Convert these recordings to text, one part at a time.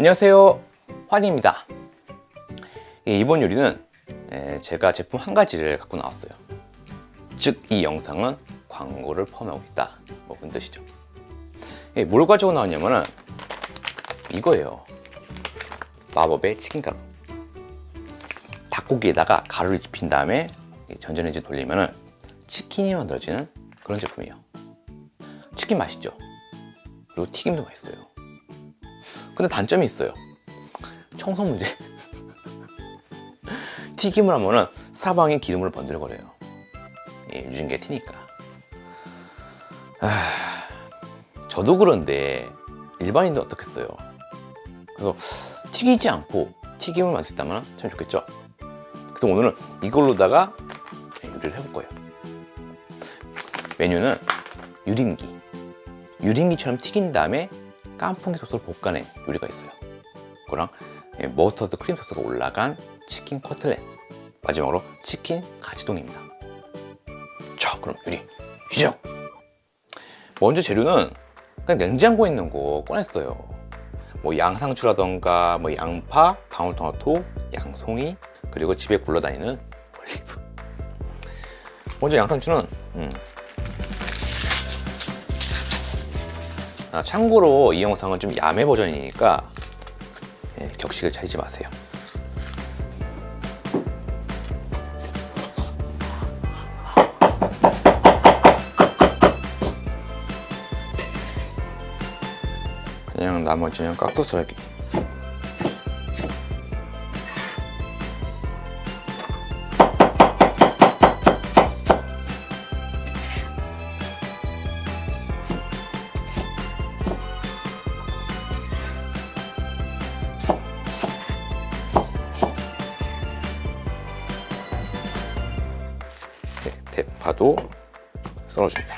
안녕하세요. 환입니다. 예, 이번 요리는 에, 제가 제품 한 가지를 갖고 나왔어요. 즉 이 영상은 광고를 포함하고 있다. 뭐 그런 뜻이죠. 예, 뭘 가지고 나왔냐면은 이거예요. 마법의 치킨가루. 닭고기에다가 가루를 입힌 다음에 이 전자레인지 돌리면은 치킨이 만들어지는 그런 제품이에요. 치킨 맛있죠? 그리고 튀김도 맛있어요 근데 단점이 있어요. 청소 문제. 튀김을 하면은 사방에 기름을 번들거려요. 예, 유증기가 튀니까. 아, 저도 그런데 일반인도 어떻겠어요. 그래서 튀기지 않고 튀김을 만든다면 참 좋겠죠. 그래서 오늘은 이걸로다가 요리를 해볼 거예요. 메뉴는 유림기. 유림기처럼 튀긴 다음에 깐풍기 소스로 볶아낸 요리가 있어요. 그거랑 예, 머스터드 크림 소스가 올라간 치킨 커틀렛. 마지막으로 치킨 가지동입니다. 자, 그럼 요리 시작! 먼저 재료는 그냥 냉장고에 있는 거 꺼냈어요. 뭐 양상추라던가 뭐 양파, 방울토마토, 양송이, 그리고 집에 굴러다니는 올리브. 먼저 양상추는 음, 아, 참고로 이 영상은 좀 야매 버전이니까 예, 격식을 차리지 마세요. 그냥 나머지는 깍두스 할 대파도 썰어줍니다.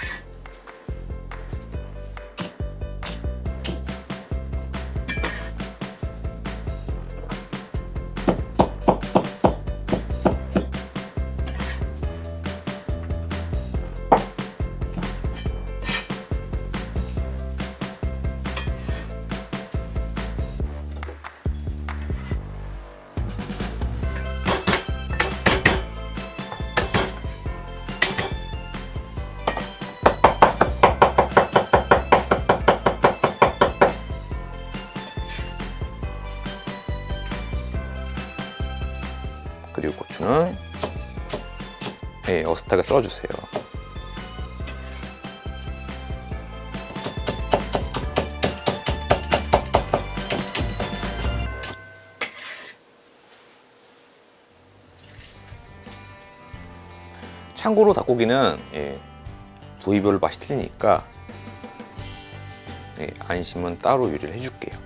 네, 어슷하게 썰어주세요. 참고로 닭고기는 예, 부위별로 맛이 틀리니까 예, 안심은 따로 요리를 해줄게요.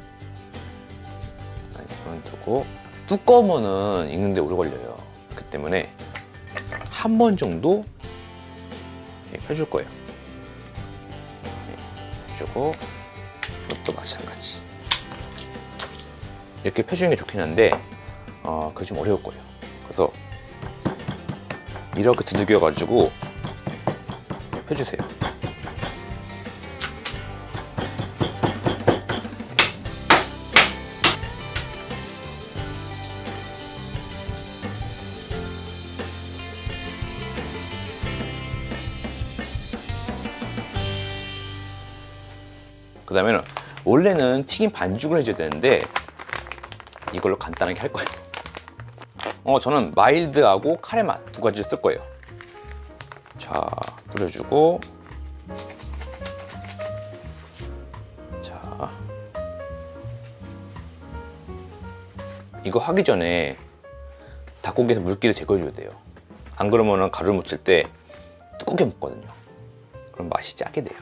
안심은 두고 두꺼우면은 익는데 오래 걸려요. 그 때문에 한 번 정도 예, 펴줄 거예요. 예, 펴주고 이것도 마찬가지. 이렇게 펴주는 게 좋긴 한데 어, 그게 좀 어려울 거예요. 그래서 이렇게 두들겨 가지고 펴주세요. 튀김 반죽을 해줘야 되는데 이걸로 간단하게 할 거예요. 어, 저는 마일드하고 카레 맛 두 가지를 쓸 거예요. 자, 뿌려주고. 자. 이거 하기 전에 닭고기에서 물기를 제거해줘야 돼요. 안 그러면 가루 묻힐 때 두껍게 먹거든요. 그럼 맛이 짜게 돼요.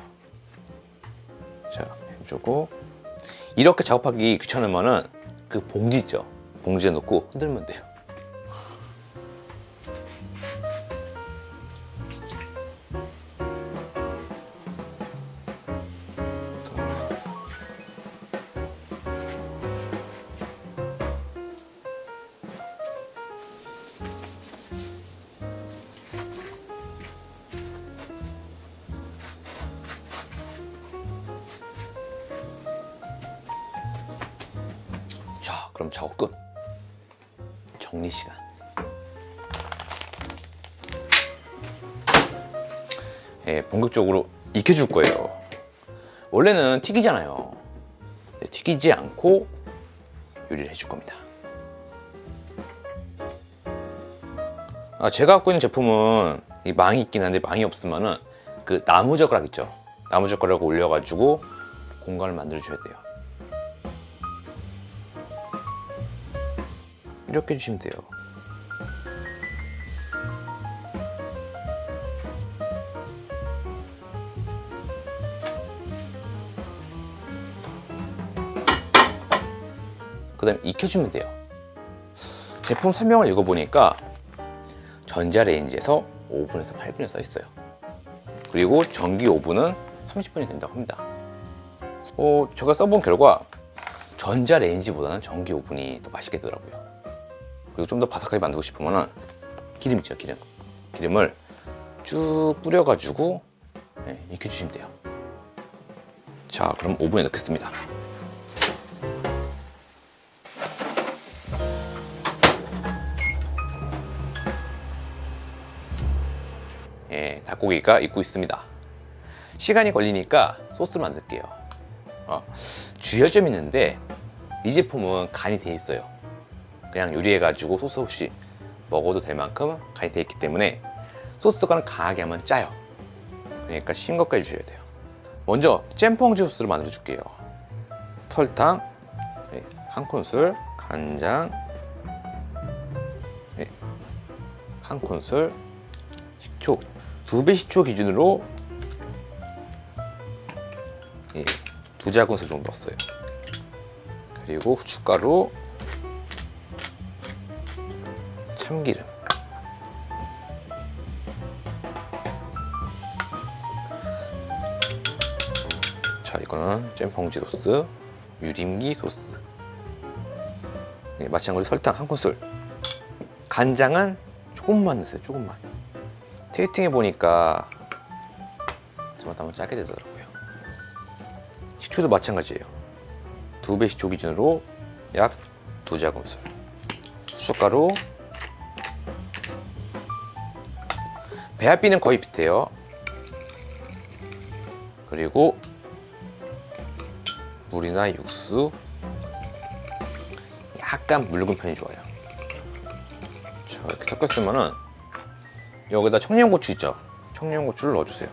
자, 해주고. 이렇게 작업하기 귀찮으면은 그 봉지 있죠? 봉지에 넣고 흔들면 돼요. 정리 시간. 예, 본격적으로 익혀줄 거예요. 원래는 튀기잖아요. 네, 튀기지 않고 요리를 해줄 겁니다. 아, 제가 갖고 있는 제품은 이 망이 있긴 한데 망이 없으면은 그 나무 젓가락 있죠. 나무 젓가락을 올려가지고 공간을 만들어 줘야 돼요. 이렇게 해주시면 돼요. 그 다음에 익혀주면 돼요. 제품 설명을 읽어보니까 전자레인지에서 5분에서 8분에 써 있어요. 그리고 전기 오븐은 30분이 된다고 합니다. 어, 제가 써본 결과 전자레인지보다는 전기 오븐이 더 맛있게 되더라고요. 그리고 좀 더 바삭하게 만들고 싶으면 기름 있죠, 기름. 기름을 쭉 뿌려가지고 네, 익혀주시면 돼요. 자, 그럼 오븐에 넣겠습니다. 예, 닭고기가 익고 있습니다. 시간이 걸리니까 소스를 만들게요. 어, 주의점이 있는데 이 제품은 간이 돼 있어요. 그냥 요리해가지고 소스 없이 먹어도 될 만큼 간이 돼 있기 때문에 소스가 강하게 하면 짜요. 그러니까 싱겁게 해주셔야 돼요. 먼저 잼펑지 소스를 만들어 줄게요. 설탕 예, 한 큰술, 간장 예, 한 큰술, 식초 두 배 식초 기준으로 예, 두 작은술 정도 넣었어요. 그리고 후춧가루, 참기름. 자, 이거는 잼펑지 소스, 유림기 소스. 네, 마찬가지로 설탕 한 큰술. 간장은 조금만 넣으세요, 조금만. 테이스팅 해 보니까 저마다 한번 짜게 되더라고요. 식초도 마찬가지예요. 두 배 식초 기준으로 약 두 작은술. 수젓가루. 배합비는 거의 비슷해요. 그리고 물이나 육수 약간 묽은 편이 좋아요. 자, 이렇게 섞였으면은 여기다 청양고추 있죠? 청양고추를 넣어주세요.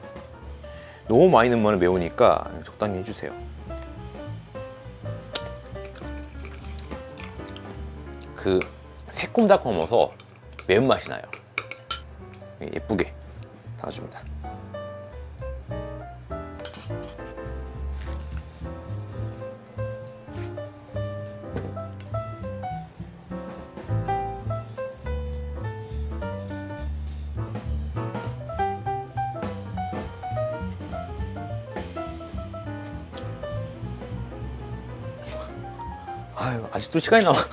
너무 많이 넣으면 매우니까 적당히 해주세요. 그 새콤달콤해서 매운맛이 나요. 예쁘게 담아줍니다. 아유, 아직도 시간이 남아.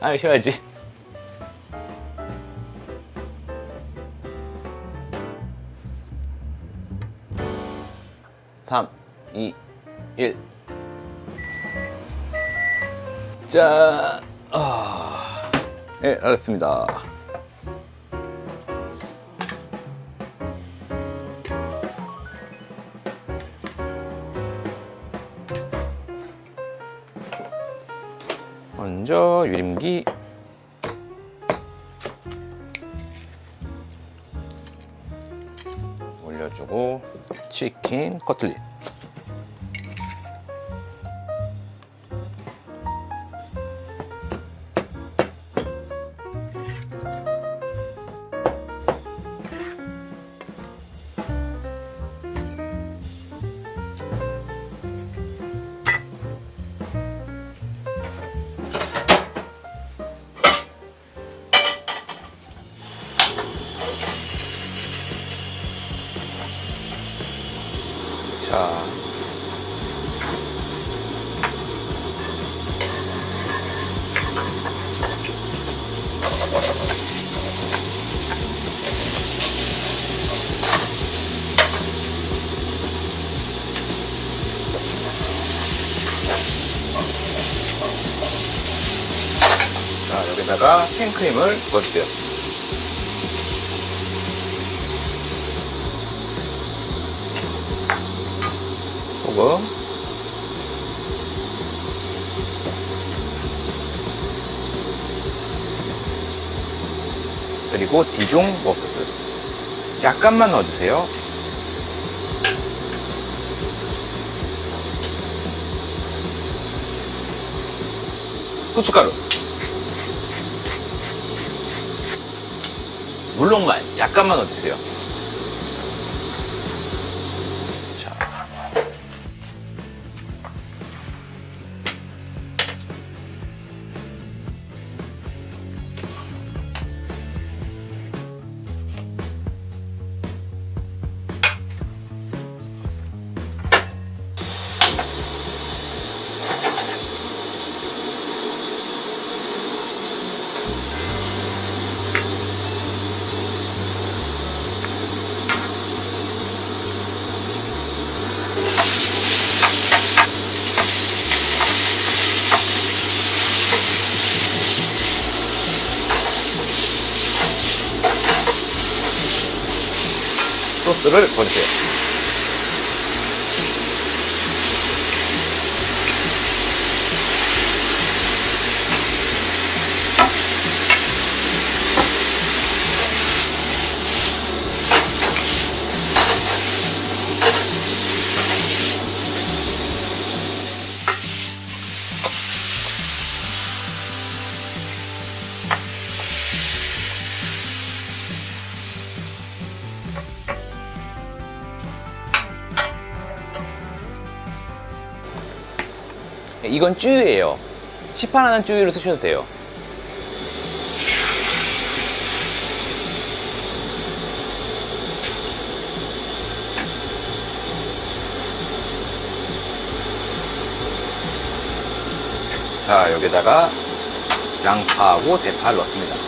아유, 쉬어야지. 삼, 이, 일. 자, 아, 네, 알았습니다. 먼저 유림기 올려주고 치킨 커틀릿 자. 자, 여기다가 생크림을 부어주세요. 소금. 그리고 디종 머스타드. 약간만 넣어주세요. 후춧가루. 물론말 약간만 넣어주세요. 소스를 부어주세 이건 쯔유예요. 시판하는 쯔유를 쓰셔도 돼요. 자, 여기다가 양파하고 대파를 넣습니다.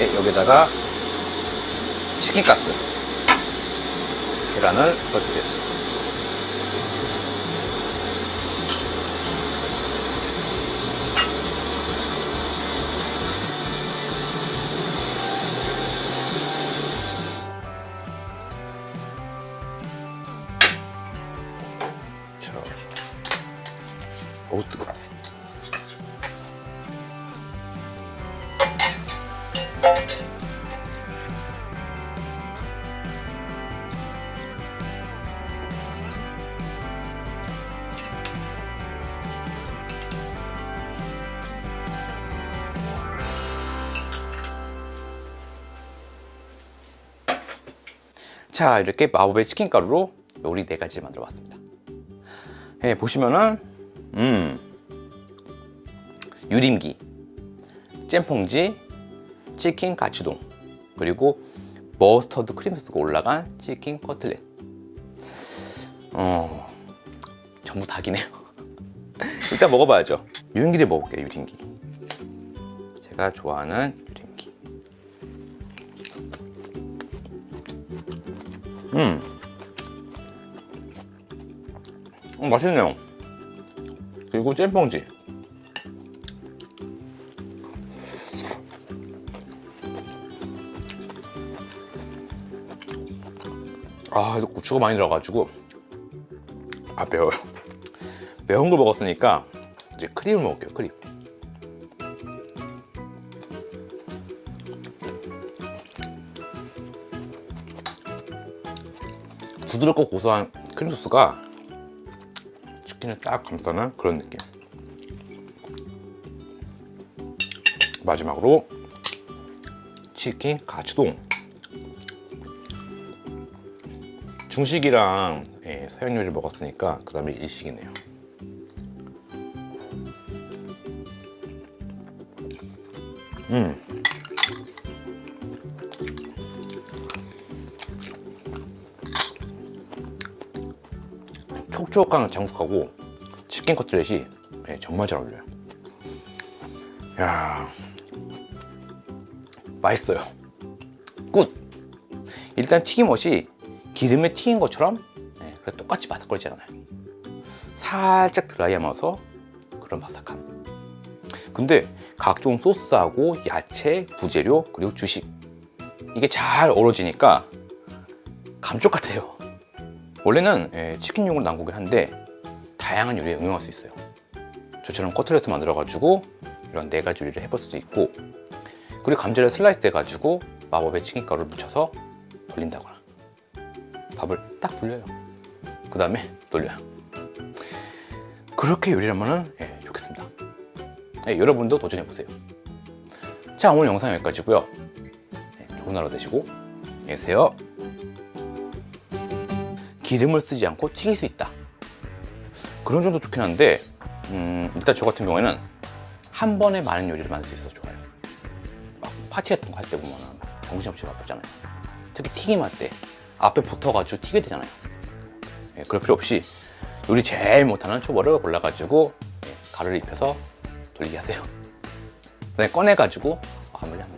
예, 여기다가 치킨가스, 계란을 넣어주세요. 자 이렇게 마법의 치킨 가루로 요리 네 가지 만들어 봤습니다. 예, 보시면은 음 유림기, 잼퐁지, 치킨 가치동 그리고 머스터드 크림 소스가 올라간 치킨 커틀렛. 어 전부 닭이네요. 일단 먹어봐야죠. 유림기를 먹을게요. 유림기. 제가 좋아하는 음. 음, 맛있네요. 그리고 잼뽕지. 아, 이거 고추가 많이 들어가지고 아 매워요. 매운 걸 먹었으니까 이제 크림을 먹을게요. 크림. 부드럽고 고소한 크림 소스가 치킨을 딱 감싸는 그런 느낌. 마지막으로 치킨 가츠동. 중식이랑 예, 서양 요리를 먹었으니까 그 다음에 일식이네요. 음. 촉촉한 장국하고 치킨 커틀렛이 예, 정말 잘 어울려요. 야, 맛있어요. 굿! 일단 튀김옷이 기름에 튀긴 것처럼 예, 똑같이 바삭거리지 않아요. 살짝 드라이하면서 그런 바삭함. 근데 각종 소스하고 야채, 부재료 그리고 주식 이게 잘 어우러지니까 감쪽 같아요. 원래는 예, 치킨용으로 거긴 한데 다양한 요리에 응용할 수 있어요. 저처럼 커틀렛을 만들어가지고 이런 네 가지 요리를 해볼 수도 있고 그리고 감자를 슬라이스 해가지고 마법의 치킨가루를 묻혀서 돌린다거나 밥을 딱 불려요. 그 다음에 돌려요. 그렇게 요리를 하면 예, 좋겠습니다. 예, 여러분도 도전해보세요. 자 오늘 영상 여기까지고요. 예, 좋은 하루 되시고 안녕히 계세요. 기름을 쓰지 않고 튀길 수 있다. 그런 점도 좋긴 한데 음, 일단 저 같은 경우에는 한 번에 많은 요리를 만들 수 있어서 좋아요. 막 파티 같은 거 할 때 보면 정신없이 바쁘잖아요. 특히 튀김할 때 앞에 붙어가지고 튀게 되잖아요. 예, 그럴 필요 없이 요리 제일 못하는 초벌을 골라가지고 예, 가루를 입혀서 돌리게 하세요. 그다음에 꺼내가지고 돼요.